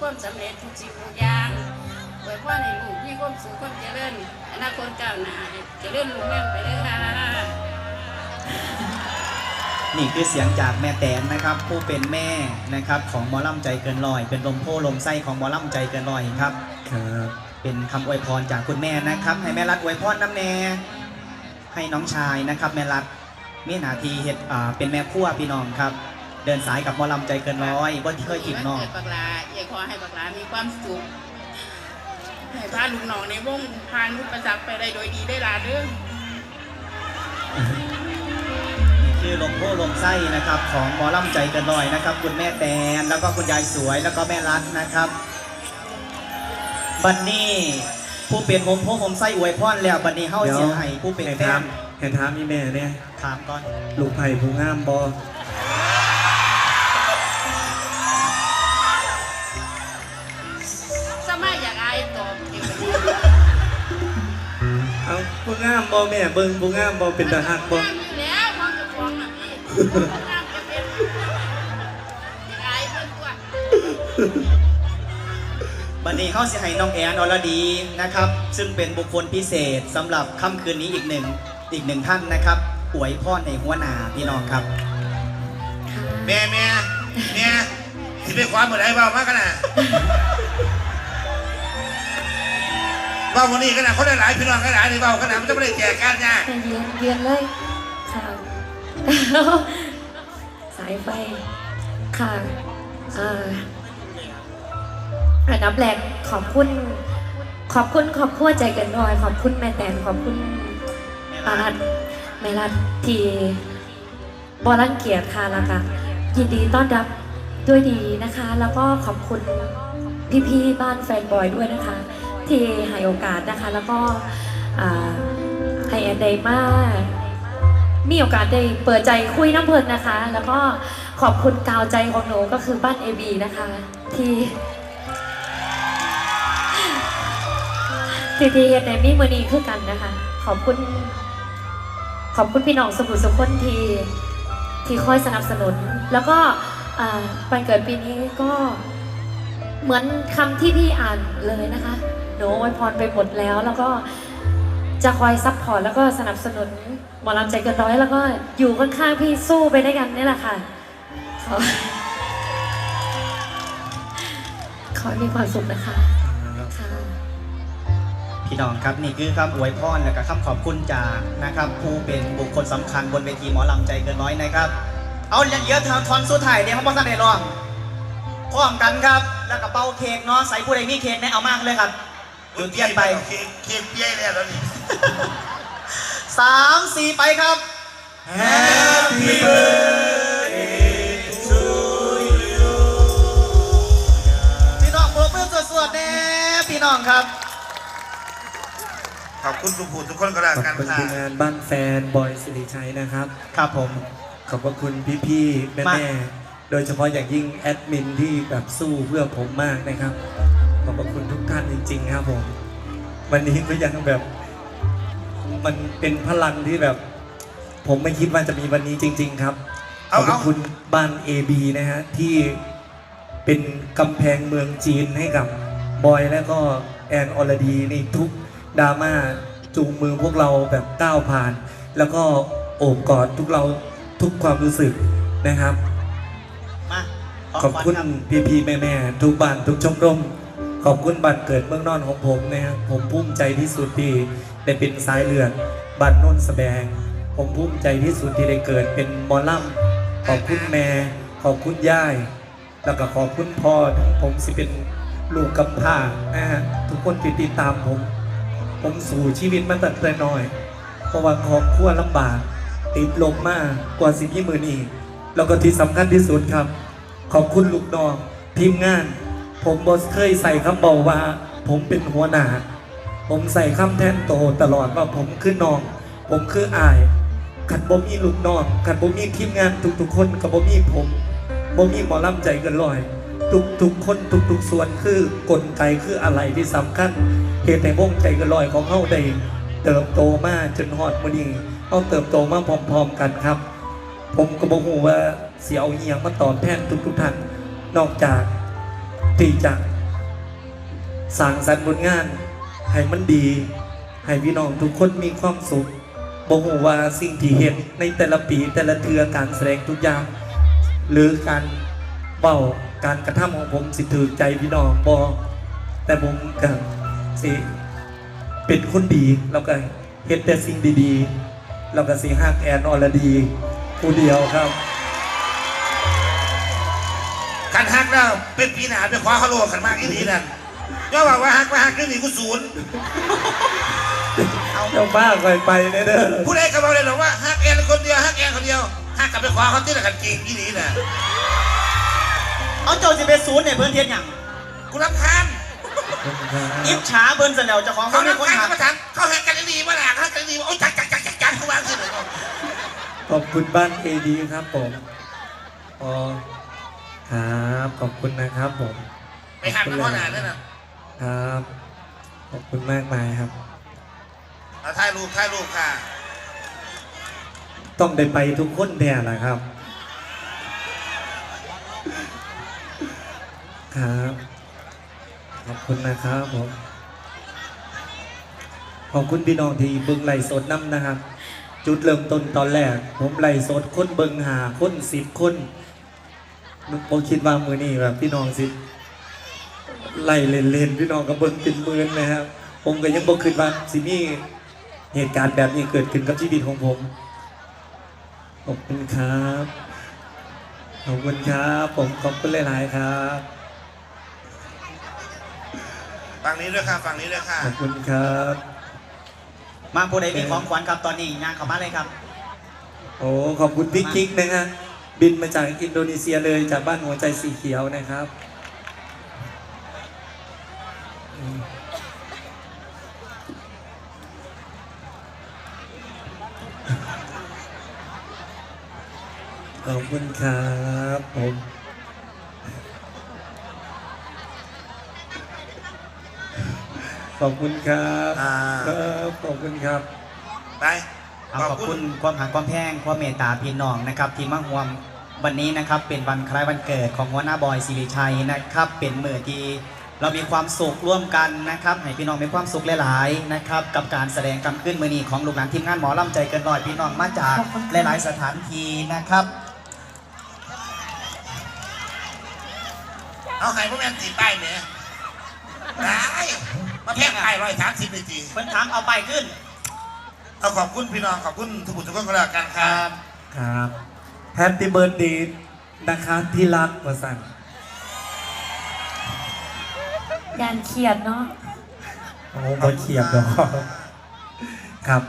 ความสำเร็จทุกสิ่งทุกอย่างไว้ว่าให้ลูกมีความสุขความเจริญอนาคตก้าวหน้าให้เจริญรุ่งเรืองไปเลยค่ะนี่คือเสียงจากแม่แตนนะครับ ผู้เป็นแม่นะครับของหมอลำใจเกินลอย เป็นลมโพลมไส้ของหมอลำใจเกินลอยครับ ครับเป็นคำอวยพรจากคุณแม่นะครับ ให้แม่รัดอวยพรน้ำแน่ให้น้องชายนะครับ แม่รัดมีหนาทีเห็ดอ่าเป็นแม่ครัวพี่น้องครับ เดินสายกับหมอลำใจเกินร้อยว่าที่เคยกินน้องเกิดบักลาอยากขอให้บักลามีความสุขให้พาลูกน้องในวงพานอุปสรรคไปได้โดยดีได้ลาเด้อนี่คือลมโพลมไส้นะครับของหมอลำใจเกินร้อยนะครับ คุณแม่แตนแล้วก็คุณยายสวยแล้วก็แม่รัดนะครับ บัดนี้ผู้เป็นโฮมโพโฮมไส้อวยพรแล้วบัดนี้เฮาเสียให้ผู้เป็นให้แฟถานมให้ถามมีแม่เนี่ยถามก่อนลูกไผ่ผู้งามบอ ผู้งามบอแม่เบิ่งผู้งามบอเป็นทหารบองามอยู่แล้วมองกับฟองอะพี่งามจะเป็นอยากอายเพิ่นตัวบัดนี้เฮาสิให้น้องแอนอรดีนะครับ ซึ่งเป็นบุคคลพิเศษสำหรับค่ำคืนนี้อีกหนึ่งอีกหนึ่งท่านนะครับอวยพรในหัวหน้าพี่น้องครับ แม่แม่แม่สิไปความเหมือนไอ้เบามากขนาด เบาวันนี้ขนาดเขาได้หลายพี่น้องขนาดนี้เบาขนาดมันจะไม่ได้แจกกันเนี่ยใจเย็นเย็นเลยค่ะ สายไฟค่ะอ่าอันดับแรกขอบคุณ ขอบคุณขอบคุณใจเกันร้อย ขอบคุณแม่แตนขอบคุณปารัดแม่รัดที่บอลังเกียรติค่ะแล้วก็ยินดีต้อนรับด้วยดีนะคะ แล้วก็ขอบคุณพี่ๆบ้านแฟนบอยด้วยนะคะ ที่ให้โอกาสนะคะ แล้วก็ให้แอนไดมามีโอกาสได้เปิดใจคุยน้ำเพลินนะคะ แล้วก็ขอบคุณกาวใจของหนูก็คือบ้านเอบีนะคะ ที่ที่ที่เฮดในมีมือนีคือกันนะคะ ขอบคุณ ขอบคุณพี่น้องสมุทรสุคนที่ที่คอยสนับสนุน แล้วก็วันเกิดปีนี้ก็เหมือนคำที่พี่อ่านเลยนะคะ หนูอวยพรไปหมดแล้ว แล้วก็จะคอยซัพพอร์ตแล้วก็สนับสนุนหมอลำใจเกินร้อยแล้วก็อยู่ข้างๆพี่สู้ไปด้วยกันนี่แหละค่ะขอขอให้มีความสุขนะคะค่ะพี่น้องครับนี่คือคำอวยพรและก็คำขอบคุณจากนะครับผู้เป็นบุคคลสำคัญบนเวทีหมอลำใจเกินร้อยนะครับ เอาเหลือทางทอนสุดท้ายเนี่ยเขาบอกท่นได้รองพร้อมกันครับ แล้วก็เป่าเค้กเนาะใส่ผู้ใดมีเค้กเนี่ยเอามากเลยครับ จุดเทียนไปเค้กเค้กเปี้ยเลยตอนนี้สามสี่ไปครับ Happy birthday to you พี่น้องปรบมือสวดๆแน่พี่น้องครับ ขอบคุณทุกผู้ทุกคนก็แล้วขอบกันคุณค่ะ ทีมงานบ้านแฟนบอยสิริชัยนะครับ ครับผม ขอบพระคุณพี่ๆแม่ๆโดยเฉพาะอย่างยิ่งแอดมินที่แบบสู้เพื่อผมมากนะครับ ขอบพระคุณทุกท่านจริง ๆ ครับผม วันนี้ก็ยังแบบ มันเป็นพลังที่แบบ ผมไม่คิดว่าจะมีวันนี้จริง ๆ ครับขเอาอบพระเอาคุณบ้าน AB นะฮะที่เป็นกำแพงเมืองจีนให้กับบอยและก็แอนอรดีในทุกดราม่าจูงมือพวกเราแบบก้าวผ่าน แล้วก็โอบกอดทุกเราทุกความรู้สึกนะครับ มาขอบคุณพี่พี่ๆแม่แม่ๆทุกบ้านทุกชมรม ขอบคุณบ้านเกิดเมืองนอนของผมนะครับผมภูมิใจที่สุดที่ได้เป็นสายเลือดบ้านโน้นสแบง ผมภูมิใจที่สุดที่ได้เกิดเป็นมอลำขอบคุณแม่ ขอบคุณย่าย แล้วก็ขอบคุณพ่อทั้งผมสิเป็นลูกกำพร้านะฮะทุกคนที่ติดตามผม ผมสู่ชีวิตมาตั้งแต่น้อย เพราะว่าครอบครัวลำบาก ติดลมมากกว่าสิ่งที่มือนี้แล้วก็ที่สำคัญที่สุดครับ ขอบคุณลูกน้องทีมงาน ผมบอสเคยใส่คำบอกว่า ผมเป็นหัวหน้า ผมใส่คำแทนโตตลอดว่าผมคือน้อง ผมคืออายขัดบ่มีลูกน้องขัดบ่มีทีมงานทุกๆคนกับบ่มีผมบ่มีหมอลำใจเกันลอย ทุกๆคนทุกๆส่วนคือกลไกคืออะไรที่สำคัญเหตุในวงใจเกันลอยของเฮาได้เติบโตมาจนฮอดมื้อนี้เฮาเติบโตมาพร้อมๆกันครับ ผมก็บ่ฮู้ว่าสิเอาอีหยังมาตอบแทนทุกๆท่านนอกจาก ที่จะสร้างสรรค์ผลงาน ให้มันดี ให้พี่น้องทุกคนมีความสุขบ่ฮู้ว่าสิ่งที่เห็นในแต่ละปีแต่ละเทือการแสดงทุกอย่าง หรือการเบ้าการกระทำของผมสิถือใจพี่น้องบอแต่ผมก็สิเป็นคนดีแล้วก็เห็นแต่สิ่งดีๆ แล้วก็สิฮักแอนออรดีผู้เดียวครับ กันฮักแล้วเป็นปีหนาเป็นคว้าเขาโลกันมากอีหลีนั่นย่อบอกว่าฮักว่าฮักนี่หนีกูศูนย์เจ้าบ้าคอยไปเด้อผู้ใดก็บอกเลยหรอกว่าฮักแอนคนเดียวฮักแอนคนเดียวฮักกลับไปคว้าเขาที่ไหนกันจริงอีหลีน่ะเอาเจ้าสิไปศูนย์ในเพื่อนเทียนอย่างกูรับคานอิจฉาเบิ้นเสนวเจ้าของเขาเขารัไม่บคนคานหัเขากมาถามเขาฮักกันดีมาหลักฮักกันดีโอ้ยจักจักจักจักจักเขาวางสิเลยขอบคุณบ้านเอดีครับผมอ๋อ ครับขอบคุณนะครับผมไปหักน้ำพ่อหนานั่นน่ะครับขอบคุณมากมายครับเอาถ่ายรูปถ่ายรูปค่ะ ต้องได้ไปทุกคนแน่แหละครับ ครับ ขอบคุณนะครับผมขอบคุณพี่น้องที่เบิ่งไล่สดน้ำนะครับ จุดเริ่มต้นตอนแรก ผมไล่สดคนเบิ่งหาคนสิบคน ผมคิดว่ามือนี้แบบพี่น้องสิไล่เล่นๆพี่น้องก็เบิ่งเป็นหมื่นนะครับ ผมก็ยังบอกคิดว่าสิมีเหตุการณ์แบบนี้เกิดขึ้นกับชีวิตของผมขอบคุณครับขอบคุณครับ ผมขอบคุณหลายๆครับฝั่งนี้ด้วยค่ะฝั่งนี้ด้วยค่ะขอบคุณครับ มาผู้ใดมีของขวัญครับตอนนี้งานเข้ามาเลยครับ โอ้ขอบคุณพี่กิ๊กนะฮะ บินมาจากอินโดนีเซียเลยจากบ้านหัวใจสีเขียวนะครับอืมขอบคุณครับผมขอบคุณครับอ่า ครับขอบคุณครับ ไป เอาขอบคุณความหักความแพงความเมตตาพี่น้องนะครับ ที่มาห่วม วันนี้นะครับเป็นวันคล้ายวันเกิดของหัวหน้าบอยสิริชัยนะครับ เป็นเมื่อที่เรามีความสุขร่วมกันนะครับให้พี่น้องมีความสุขหลายๆนะครับกับการแสดงกำขึ้นมือนี้ของลูกหลานทีมงานหมอลำใจเกินร้อยพี่น้องมาจากหลายๆสถานที่นะครับ เอาไข่พวกแม่นตีป้ายเนี่ยได้มาแพงไข่ร้อยสามสิบนาทีเพิ่นถามเอาไปขึ้น เอาขอบคุณพี่น้องขอบคุณทุกคนทุกคนก็แล้วกันครับ ครับ แฮปปี้เบิร์ดเดย์นะคะที่รักวสันต์ยานเครียดเนาะโอ้บอเขียบดอกครับ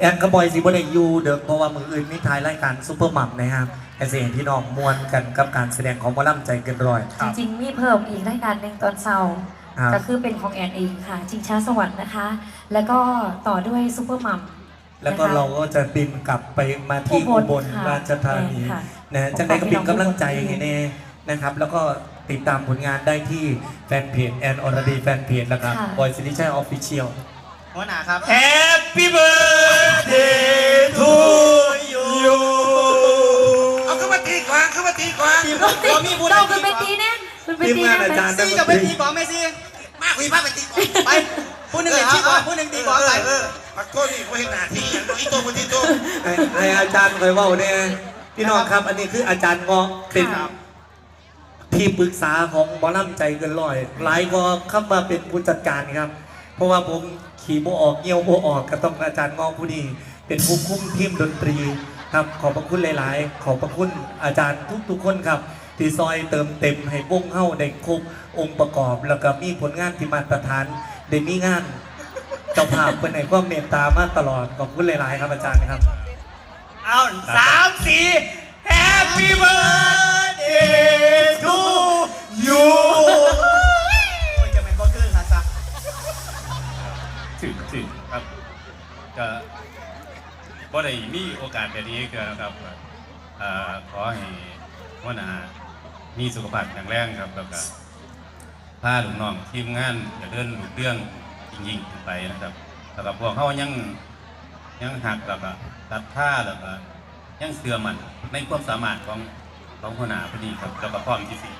แอนกระบอยสิบได้อยูเด้อเพราะว่ามืออื่นมีท้ายรายการซูเปอร์มัมนะครับไอเสียงพี่น้องมวนกันกับการแสดงของหมอลำใจเกินร้อยจริงๆมีเพิ่มอีกรายการหนึ่งตอนเช้าครับ ก็คือเป็นของแอนเองค่ะชิงช้าสวรรค์นะคะ แล้วก็ต่อด้วยซูเปอร์มัม แล้วก็เราก็จะบินกลับไปมาที่อุอุบบลลค่ะราชธานีค่ะนะจังได้ก็เป็นกำลังใจให้แน่นะครับ แล้วก็ติดตามผลงานได้ที่แฟนเพจแอนอรดีแฟนเพจแล้วครับค่ะ บอยซิลิชัยออฟฟิเชียล หัวหน้าครับ Happy birthday to you เอาขึ้นมาตีกวางขึ้นมาตีกวางทีมเรามีบุญเราเป็นไปตีเนี่ยเป็นไปทีมตีงานนะอาจารย์ ซีจะไปตีกองไหมซีมาคุยมาไปตีกวางไปผู้หนึ่งเห็นชี้กองผู้หนึ่งตีกองไปเออ ปักโทษนี่กูเห็นหน้าที่อย่างน้อยอีโต้กูที่โต้ให้ให้อาจารย์เคยเว่าเนี่ยพี่น้องครับ อันนี้คืออาจารย์เงาะเป็นครับ ทีที่ปรึกษาของหมอลำใจเกินร้อย หลายก็เข้ามาเป็นผู้จัดการครับ เพราะว่าผมขี่โมออกเงี้ยวโมออกก็ต้องอาจารย์งอผู้นี้เป็นผู้คุมทีมดนตรีครับขอบพระคุณหลาย ๆ ขอบพระคุณอาจารย์ทุก ๆ คนครับที่ซอยเติมเต็มให้วงเฮ้าในครบองค์ประกอบ แล้วก็มีผลงานที่มาตรฐานได้มีงานเจ้าภาพเป็นไหนก็เมตตามาตลอดขอบคุณหลายๆครับอาจารย์ครับ เอาสามสี่ Happy birthday to you โอ้ยจะเป็นบ่คือค่ะซะถึงถึงครับก็บ่ได้มีโอกาสแบบนี้ก็ครับเอ่อขอให้หัวหน้ามีสุขภาพแข็งแรงครับแล้วก็พาลูกน้องทีมงานจะเดินเรื่อง ยิ่งๆขึ้นไปนะครับแล้วก็พวกเขายังยังหักแล้วก็ตัดท่าแล้วก็ยังเสื่อมันในความสามารถของของหัวหน้าพอดีครับแล้วก็พร้อมที่สิ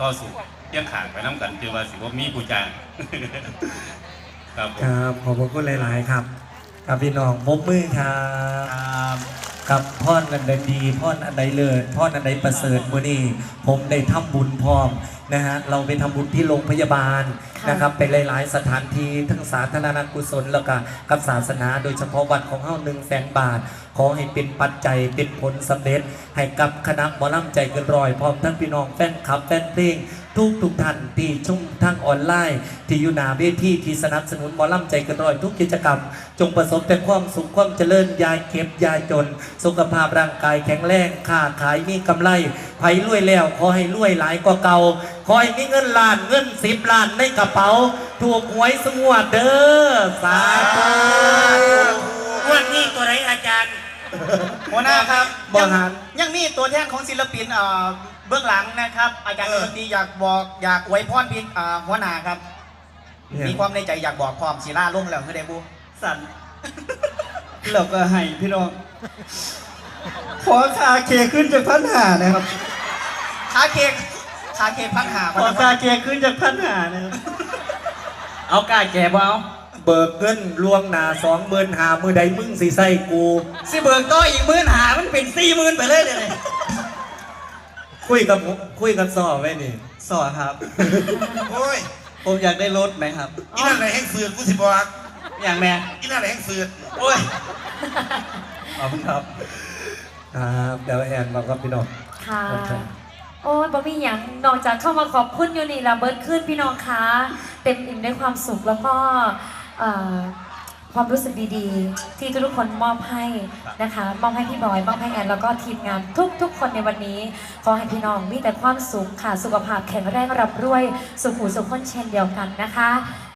ต่อสู้เที่ยงขางไปน้ำกันเจอว่าสิว่ามีผู้จ้างครับผมครับขอบพระคุณหลาย ๆ ครับกับพี่น้องพบมือครับครับ กับพ่อนอันใดดีพ่อนอันใดเลิศพ่อนอันใดประเสริฐมื่อนี้ผมได้ทำบุญพร้อมนะฮะเราไปทำบุญที่โรงพยาบาลค่ะนะครับเป็นหลาย ๆ สถานที่ทั้งสาธารณกุศลแล้วก็กับศาสนา โดยเฉพาะวัดของเฮาหนึ่งแสนบาท ขอให้เป็นปัจจัยเป็นผลสำเร็จ ให้กับคณะหมอลำใจเกินร้อยพร้อมทั้งพี่น้องแฟนคลับแฟนเพลง ทุกทุกท่านที่ชุ่มทั้งออนไลน์ ที่อยู่หนาเวทีที่สนับสนุนหมอลำใจกินร้อยทุกกิจกรรม จงประสบแต่ความสุขความเจริญยายเก็บยายจน สุขภาพร่างกายแข็งแรงค้าขายมีกำไรไผ่รวยแล้วขอให้รวยหลายกว่าเก่าขอให้มีเงินล้านเงินสิบล้านในกระเป๋า ถูกหวยสงวดเด้อสาธุ หัวหน้าครับบอยังกหันยังมีตัวแทนของศิลปินเอ่อเบื้องหลังนะครับ อาจารย์ดนตรีอยากบอกอยากอวยพรพี่เอ่อหัวหน้าครับ มีความในใจอยากบอกพร้อมศิลาลงแล้วคือได้บูสั่นแล้วก็ให้พี่น้อง ขอคาเคขึ้นจากพันหานะครับ ขาเคกขาเคกพันหาขอคาเคขึ้นจากพันหานะครับ เอากล้าแก่บ่เอา เบิกเงินล่วงหนาสองหมื่นหามือใดมึงสิใส่กู สิเบิกต่ออีกหมื่นหามันเป็นสี่หมื่นไปเลยเดี๋ยวนี้คุยกับคุยกับซอไว้นี่สอครับ โอ้ยผมอยากได้รถไหมครับอีนั่นไหนแห้งฝืนกูสิบอกอย่างแม่อีนั่นไหนแห้งฝืนโอ้ยขอบคุณครับครับเดี๋ยวแอนบอกกับพี่น้องค่ะโอเคโอ้ยบ่มีอย่างนอกจากเข้ามาขอบคุณอยู่นี่ละเบิร์ดขึ้นพี่น้องคะเต็มอิ่มด้วยความสุขแล้วก็เอ่อ ความรู้สึกดีๆ ที่ทุกๆคนมอบให้นะคะมอบให้พี่บอยมอบให้แอนแล้วก็ทีมงานทุกๆ คนในวันนี้ ขอให้พี่น้องมีแต่ความสุขค่ะ สุขภาพแข็งแรงรับรวย สุขหูสุขคนเช่นเดียวกันนะคะ